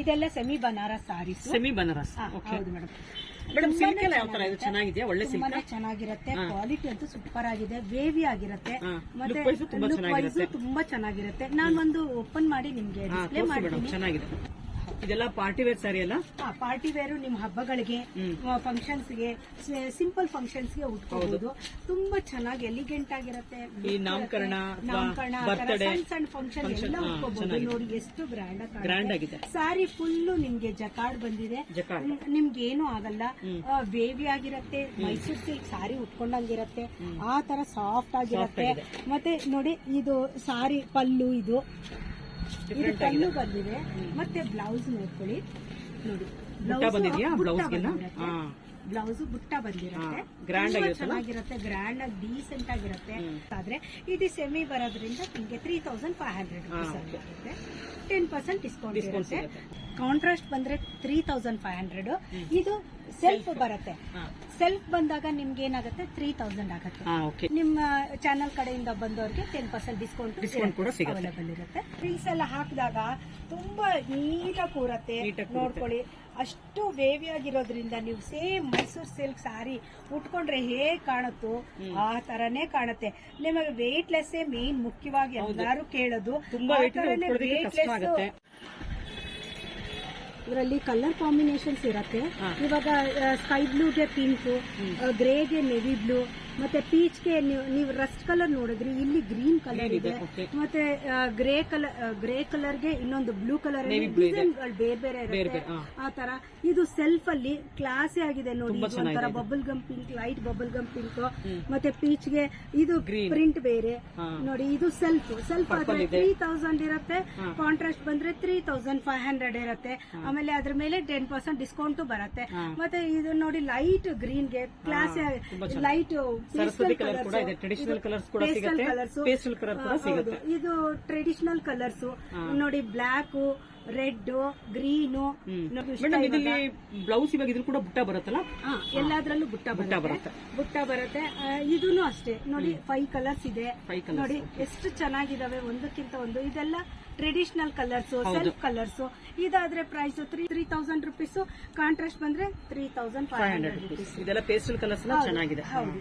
ಇದೆಲ್ಲ semi Banaras sarees. Semi Banaras. Okay ಹೌದು madam madam silk ಎಲ್ಲ ಯಾವ ತರ? ಇದೆ ಚೆನ್ನಾಗಿದೆಯಾ? ಒಳ್ಳೆ ಸಿಲ್ಕ್? ತುಂಬಾನೇ ಚೆನ್ನಾಗಿರುತ್ತೆ. ಕ್ವಾಲಿಟಿ ಅಂತೂ ಸೂಪರ್ ಆಗಿದೆ. ವೇವಿ ಆಗಿರುತ್ತೆ. ಮತ್ತೆ Look wise ತುಂಬಾ ಚೆನ್ನಾಗಿರುತ್ತೆ. ತುಂಬಾ ಚೆನ್ನಾಗಿರುತ್ತೆ. ನಾನು ಒಂದು ಓಪನ್ ಮಾಡಿ ನಿಮ್ಗೆ ಡಿಸ್ಪ್ಲೇ ಮಾಡ್ತೀನಿ. ಚೆನ್ನಾಗಿದೆ. ಇದೆಲ್ಲ ಪಾರ್ಟಿ ವೇರ್ ಸ್ಯಾರಿ ಅಲ್ಲ? ಪಾರ್ಟಿ ವೇರು ನಿಮ್ ಹಬ್ಬಗಳಿಗೆ ಫಂಕ್ಷನ್ಸ್ಗೆ ಸಿಂಪಲ್ ಫಂಕ್ಷನ್ಸ್ಗೆ ಉಟ್ಕೋಬಹುದು ತುಂಬಾ ಚೆನ್ನಾಗಿ ಎಲಿಗೆಂಟ್ ಆಗಿರುತ್ತೆ. ಈ ನಾಮಕರಣ ನಾಮಕರಣ ಸಣ್ಣ ಸಣ್ಣ ಫಂಕ್ಷನ್ ಎಲ್ಲ ಉಟ್ಕೋಬಹುದು ನೋಡಿ ಎಷ್ಟು ಗ್ರ್ಯಾಂಡ್ ಗ್ರ್ಯಾಂಡ್ ಆಗಿದೆ. ಸಾರಿ ಫುಲ್ ನಿಮ್ಗೆ ಜಕಾರ್ಡ್ ಬಂದಿದೆ. ನಿಮ್ಗೆ ಏನು ಆಗಲ್ಲ. ವೇವಿ ಆಗಿರತ್ತೆ ಮೈಸೂರ್ ಸಿಲ್ಕ್ ಸಾರಿ ಉಟ್ಕೊಂಡಂಗಿರತ್ತೆ. ಆ ತರ ಸಾಫ್ಟ್ ಆಗಿರತ್ತೆ. ಮತ್ತೆ ನೋಡಿ ಇದು ಸಾರಿ ಪಲ್ಲು ಇದು ಇದು ಕಲ್ಲು ಬಂದಿದೆ. ಮತ್ತೆ ಬ್ಲೌಸ್ ನೋಡ್ಕೊಳ್ಳಿ. ನೋಡಿ ಬ್ಲೌಸ್ ಬಂದಿದ್ಯಾ? ಬ್ಲೌಸ್ಗೆಲ್ಲ ಬ್ಲೌಸ್ ಬುಟ್ಟ ಬಂದಿರುತ್ತೆ. ಗ್ರ್ಯಾಂಡ್ ಚೆನ್ನಾಗಿರುತ್ತೆ ಗ್ರ್ಯಾಂಡ್ ಆಗಿ ಡೀಸೆಂಟ್ ಆಗಿರುತ್ತೆ. ಆದ್ರೆ ಇದು ಸೆಮಿ ಬರೋದ್ರಿಂದ ನಿಮಗೆ three thousand five hundred rupees ten percent discount ಇರುತ್ತೆ. ಕಾಂಟ್ರಾಸ್ಟ್ ಬಂದ್ರೆ ತ್ರೀ ತೌಸಂಡ್ ಫೈವ್ ಹಂಡ್ರೆಡ್ ಇದು ಸೆಲ್ಫ್ ಬರುತ್ತೆ. ಸೆಲ್ಫ್ ಬಂದಾಗ ನಿಮ್ಗೆ ಏನಾಗುತ್ತೆ? ತ್ರೀ ತೌಸಂಡ್ ಆಗುತ್ತೆ. ನಿಮ್ಮ ಚಾನಲ್ ಕಡೆಯಿಂದ ಬಂದವರಿಗೆ ಟೆನ್ ಪರ್ಸೆಂಟ್ ಡಿಸ್ಕೌಂಟ್ ಡಿಸ್ಕೌಂಟ್ ಕೂಡ. ಅವೈಲೇಬಲ್ ಇರುತ್ತೆ. ಫ್ರೀಸ್ ಎಲ್ಲ ಹಾಕಿದಾಗ ತುಂಬಾ ನೀಟಾಗಿ ಕೂರುತ್ತೆ. ನೋಡ್ಕೊಳ್ಳಿ. ಅಷ್ಟು ವೇವಿ ಆಗಿರೋದ್ರಿಂದ ನೀವು ಸೇಮ್ ಮೈಸೂರ್ ಸಿಲ್ಕ್ ಸಾರಿ ಉಟ್ಕೊಂಡ್ರೆ ಹೇಗ್ ಕಾಣುತ್ತೋ ಆ ತರನೇ ಕಾಣುತ್ತೆ. ನಿಮಗೆ ವೇಟ್ ಲೆಸ್ ಮೇನ್ ಮುಖ್ಯವಾಗಿ ಎಲ್ಲರೂ ಕೇಳೋದು. ತುಂಬಾ. ಇದರಲ್ಲಿ ಕಲರ್ ಕಾಂಬಿನೇಷನ್ಸ್ ಇರುತ್ತೆ. ಇವಾಗ ಸ್ಕೈ ಬ್ಲೂಗೆ ಪಿಂಕ್ ಗ್ರೇಗೆ ನೆವಿ ಬ್ಲೂ ಮತ್ತೆ ಪೀಚ್ಗೆ ನೀವು ರಸ್ಟ್ ಕಲರ್ ನೋಡಿದ್ರಿ ಇಲ್ಲಿ ಗ್ರೀನ್ ಕಲರ್ ಇದೆ. ಮತ್ತೆ ಗ್ರೇ ಕಲರ್ ಗ್ರೇ ಕಲರ್ಗೆ ಇನ್ನೊಂದು ಬ್ಲೂ ಕಲರ್ ಡಿಸೈನ್. ಬೇರೆ ಬೇರೆ ಇರುತ್ತೆ. ಆ ತರ ಇದು ಸೆಲ್ಫ್ ಅಲ್ಲಿ ಕ್ಲಾಸಿ ಆಗಿದೆ ನೋಡಿ ಒಂಥರ bubble gum pink light bubble gum pink ಮತ್ತೆ ಪೀಚ್ಗೆ ಇದು. ಪ್ರಿಂಟ್ ಬೇರೆ. ನೋಡಿ ಇದು ಸೆಲ್ಫ್ ಸೆಲ್ಫ್ ಆದ್ರೆ ತ್ರೀ ತೌಸಂಡ್ ಇರುತ್ತೆ. ಕಾಂಟ್ರಾಸ್ಟ್ ಬಂದ್ರೆ ತ್ರೀ ತೌಸಂಡ್ ಫೈವ್ ಹಂಡ್ರೆಡ್ ಇರುತ್ತೆ. ಆಮೇಲೆ ಅದ್ರ ಮೇಲೆ ಟೆನ್ ಪರ್ಸೆಂಟ್ ಡಿಸ್ಕೌಂಟ್ ಬರುತ್ತೆ. ಮತ್ತೆ ಇದು ನೋಡಿ ಲೈಟ್ ಗ್ರೀನ್ಗೆ ಕ್ಲಾಸ್ ಲೈಟ್ ಸರಸ್ವತಿ ಕಲರ್ ಕೂಡ ಇದೆ. ಟ್ರೆಡಿಷನಲ್ ಕಲರ್ಸ್ ಕೂಡ ಸಿಗುತ್ತೆ. ಪೇಸ್ಟಲ್ ಕಲರ್ ಕೂಡ ಸಿಗುತ್ತೆ. ಇದು ಟ್ರೆಡಿಷನಲ್ ಕಲರ್ಸ್ ನೋಡಿ ಬ್ಲಾಕ್ ರೆಡ್ ಗ್ರೀನು ಇದರಲ್ಲಿ ಬ್ಲೌಸ್ ಇವಾಗ ಇದ್ರ ಕೂಡ ಬುಟ್ಟ ಬರುತ್ತಲ್ಲ? ಎಲ್ಲಾದ್ರಲ್ಲೂ ಬುಟ್ಟ ಬುಟ್ಟ ಬರುತ್ತೆ. ಬುಟ್ಟ ಬರುತ್ತೆ. ಇದೂನು ಅಷ್ಟೇ. ನೋಡಿ ಫೈವ್ ಕಲರ್ಸ್ ಇದೆ. ನೋಡಿ ಎಷ್ಟು ಚೆನ್ನಾಗಿದಾವೆ. ಒಂದಕ್ಕಿಂತ ಒಂದು. ಇದೆಲ್ಲ traditional colours self colours ಇದಾದ್ರೆ price three three thousand rupees contrast ಬಂದ್ರೆ three thousand five hundred rupees ಇದೆಲ್ಲ ಪೇಸ್ಟಲ್ ಕಲರ್ಸ್ ಚೆನ್ನಾಗಿದೆ. ಹೌದು.